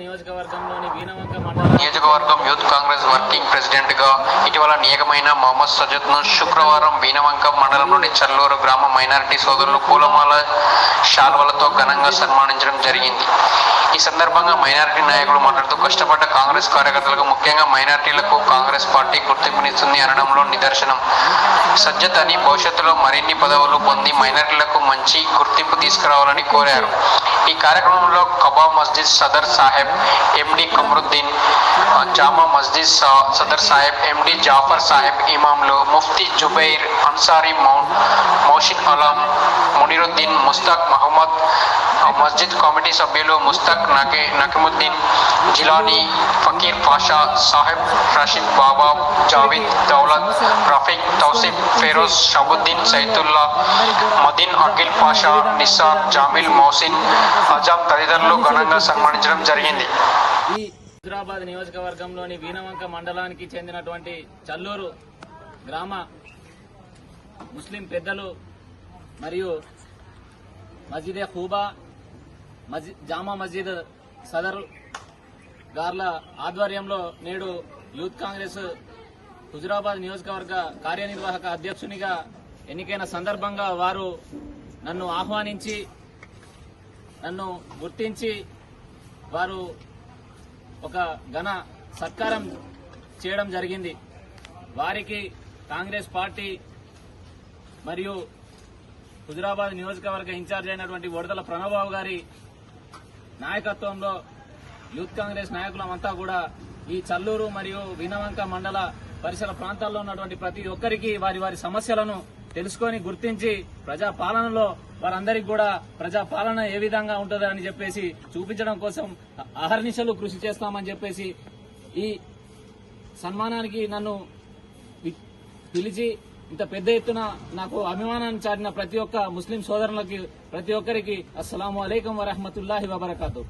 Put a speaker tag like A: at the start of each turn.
A: నియోజకవర్గంలోని వీణవంక మండలం
B: నియోజకవర్గం యూత్ కాంగ్రెస్ వర్కింగ్ ప్రెసిడెంట్గా ఇటీవల నియమమైన మొహమ్మద్ సజద్ను శుక్రవారం బీనవంక మండలంలోని చల్లూరు గ్రామ మైనారిటీ సోదరులు పూలమాల శాల్వలతో ఘనంగా సన్మానించడం జరిగింది. ఈ సందర్భంగా మైనారిటీ నాయకులు మాట్లాడుతూ కష్టపడ్డ కాంగ్రెస్ కార్యకర్తలకు ముఖ్యంగా మైనారిటీలకు కాంగ్రెస్ పార్టీ గుర్తింపునిస్తుంది అనడంలో నిదర్శనం. సజ్జత్ అని భవిష్యత్తులో మరిన్ని పదవులు పొంది మైనారిటీలకు మంచి గుర్తింపు తీసుకురావాలని కోరారు. ఈ కార్యక్రమంలో కబా మస్జిద్ సదర్ సాహెబ్ ఎండి కమరుద్దీన్ జామా మస్జిద్ సా- సదర్ సాహెబ్ ఎండి జాఫర్ సాహెబ్ ఇమాంలు ముఫ్తీ జుబైర్ అన్సారీ మౌంట్ మౌషిన్ అలాం మునిరుద్దీన్ ముస్తాక్ మహమ్మద్ మస్జిద్ కమిటీ సభ్యులు ముస్తాక్ నకే నకిముద్దీన్ జిలానీ ఫకీర్ పాషా సాహెబ్ రషీద్ బాబా జావీద్ దౌలత్ రఫీక్ తౌసిఫ్ ఫెరోజ్ షబుద్దీన్ సైతుల్లా మదీన్ అఖిల్ పాషా నిసార్ జామిల్ మౌసిన్ అజాం తదితరులు ఘనంగా సన్మానించడం జరిగింది.
A: ఈ హైదరాబాద్ నియోజకవర్గంలోని వీణవంక మండలానికి చెందినటువంటి చల్లూరు గ్రామ ముస్లిం పెద్దలు మరియు మస్జిదే హూబా మస్జి జామా మస్జిద్ సదర్ గార్ల ఆధ్వర్యంలో నేడు యూత్ కాంగ్రెస్ హుజురాబాద్ నియోజకవర్గ కార్యనిర్వాహక అధ్యక్షునిగా ఎన్నికైన సందర్భంగా వారు నన్ను ఆహ్వానించి నన్ను గుర్తించి వారు ఒక ఘన సత్కారం చేయడం జరిగింది. వారికి కాంగ్రెస్ పార్టీ మరియు హుజురాబాద్ నియోజకవర్గ ఇన్ఛార్జ్ అయినటువంటి వడదల ప్రణబాబు గారి నాయకత్వంలో యూత్ కాంగ్రెస్ నాయకులమంతా కూడా ఈ చల్లూరు మరియు వినవంక మండల పరిసర ప్రాంతాల్లో ఉన్నటువంటి ప్రతి ఒక్కరికి వారి వారి సమస్యలను తెలుసుకొని గుర్తించి ప్రజా పాలనలో వారందరికీ కూడా ప్రజా పాలన ఏ విధంగా ఉంటుందని చెప్పేసి చూపించడం కోసం అహర్నిశలు కృషి చేస్తామని చెప్పేసి ఈ సన్మానానికి నన్ను పిలిచి ఇంత పెద్ద ఎత్తున నాకు అభిమానాన్ని చాటిన ప్రతి ఒక్క ముస్లిం సోదరులకి ప్రతి ఒక్కరికి అస్సలాము అలైకం వరహమతుల్లాహి వబర్కాతు.